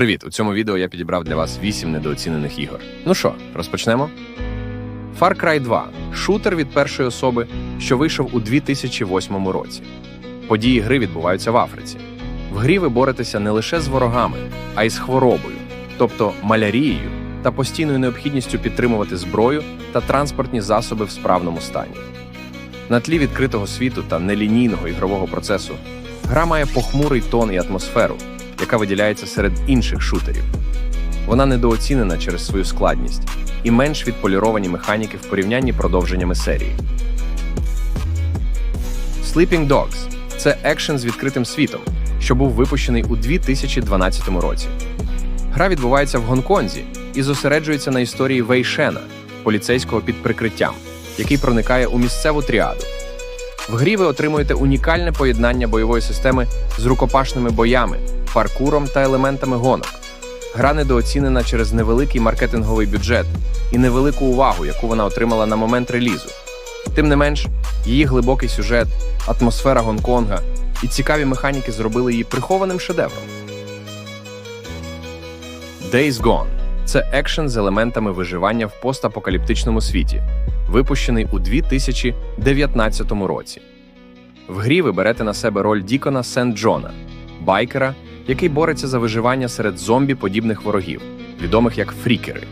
Привіт! У цьому відео я підібрав для вас 8 недооцінених ігор. Ну що, розпочнемо? Far Cry 2 шутер від першої особи, що вийшов у 2008 році. Події гри відбуваються в Африці. В грі ви боретеся не лише з ворогами, а й з хворобою, тобто малярією та постійною необхідністю підтримувати зброю та транспортні засоби в справному стані. На тлі відкритого світу та нелінійного ігрового процесу гра має похмурий тон і атмосферу, яка виділяється серед інших шутерів. Вона недооцінена через свою складність і менш відполіровані механіки в порівнянні продовженнями серії. Sleeping Dogs це екшен з відкритим світом, що був випущений у 2012 році. Гра відбувається в Гонконзі і зосереджується на історії Вей Шена, поліцейського під прикриттям, який проникає у місцеву тріаду. В грі ви отримуєте унікальне поєднання бойової системи з рукопашними боями, паркуром та елементами гонок. Гра недооцінена через невеликий маркетинговий бюджет і невелику увагу, яку вона отримала на момент релізу. Тим не менш, її глибокий сюжет, атмосфера Гонконга і цікаві механіки зробили її прихованим шедевром. Days Gone це екшен з елементами виживання в постапокаліптичному світі, випущений у 2019 році. В грі ви берете на себе роль Дікона Сент Джона, байкера, який бореться за виживання серед зомбі-подібних ворогів, відомих як фрікери.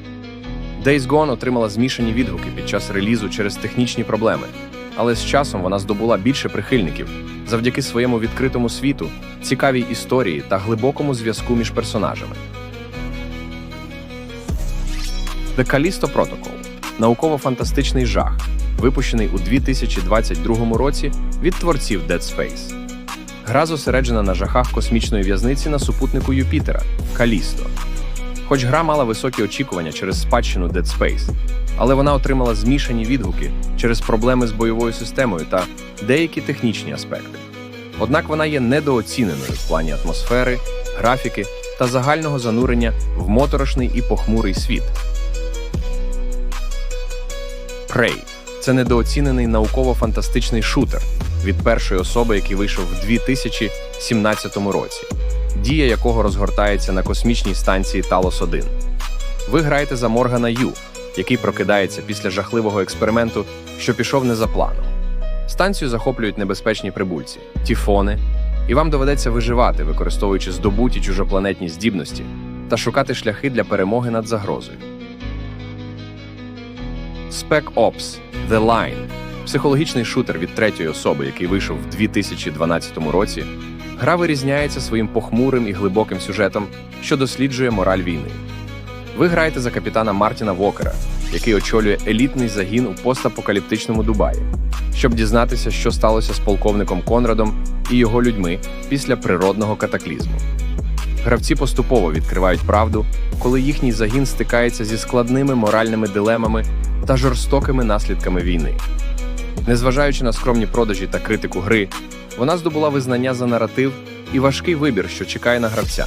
Days Gone отримала змішані відгуки під час релізу через технічні проблеми, але з часом вона здобула більше прихильників завдяки своєму відкритому світу, цікавій історії та глибокому зв'язку між персонажами. The Callisto Protocol – науково-фантастичний жах, випущений у 2022 році від творців Dead Space. Гра зосереджена на жахах космічної в'язниці на супутнику Юпітера Калісто. Хоч гра мала високі очікування через спадщину Dead Space, але вона отримала змішані відгуки через проблеми з бойовою системою та деякі технічні аспекти. Однак вона є недооціненою в плані атмосфери, графіки та загального занурення в моторошний і похмурий світ. Prey – це недооцінений науково-фантастичний шутер від першої особи, який вийшов в 2017 році, дія якого розгортається на космічній станції Талос 1 Ви граєте за Моргана Ю, який прокидається після жахливого експерименту, що пішов не за планом. Станцію захоплюють небезпечні прибульці, тіфони, і вам доведеться виживати, використовуючи здобуті чужопланетні здібності та шукати шляхи для перемоги над загрозою. Spec Ops The Line психологічний шутер від третьої особи, який вийшов в 2012 році. Гра вирізняється своїм похмурим і глибоким сюжетом, що досліджує мораль війни. Ви граєте за капітана Мартіна Вокера, який очолює елітний загін у постапокаліптичному Дубаї, щоб дізнатися, що сталося з полковником Конрадом і його людьми після природного катаклізму. Гравці поступово відкривають правду, коли їхній загін стикається зі складними моральними дилемами та жорстокими наслідками війни. Незважаючи на скромні продажі та критику гри, вона здобула визнання за наратив і важкий вибір, що чекає на гравця.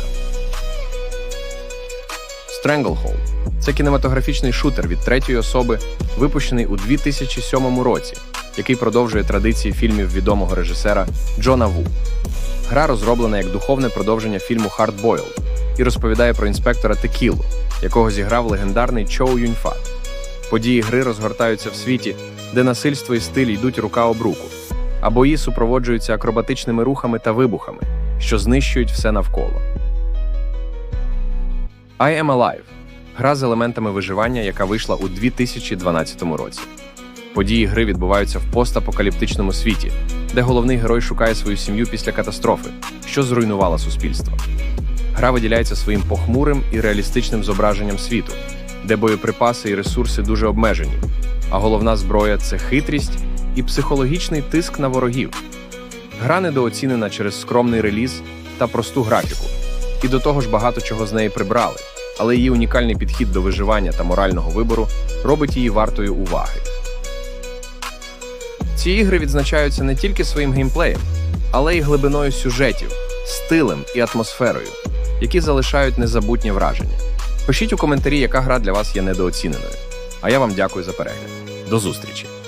Stranglehold – це кінематографічний шутер від третьої особи, випущений у 2007 році, який продовжує традиції фільмів відомого режисера Джона Ву. Гра розроблена як духовне продовження фільму Hard Boiled і розповідає про інспектора Текілу, якого зіграв легендарний Чоу Юньфат. Події гри розгортаються в світі, де насильство і стиль йдуть рука об руку, а бої супроводжуються акробатичними рухами та вибухами, що знищують все навколо. I Am Alive гра з елементами виживання, яка вийшла у 2012 році. Події гри відбуваються в постапокаліптичному світі, де головний герой шукає свою сім'ю після катастрофи, що зруйнувала суспільство. Гра виділяється своїм похмурим і реалістичним зображенням світу, де боєприпаси і ресурси дуже обмежені, а головна зброя це хитрість і психологічний тиск на ворогів. Гра недооцінена через скромний реліз та просту графіку, і до того ж багато чого з неї прибрали, але її унікальний підхід до виживання та морального вибору робить її вартою уваги. Ці ігри відзначаються не тільки своїм геймплеєм, але й глибиною сюжетів, стилем і атмосферою, які залишають незабутнє враження. Пишіть у коментарі, яка гра для вас є недооціненою. А я вам дякую за перегляд. До зустрічі!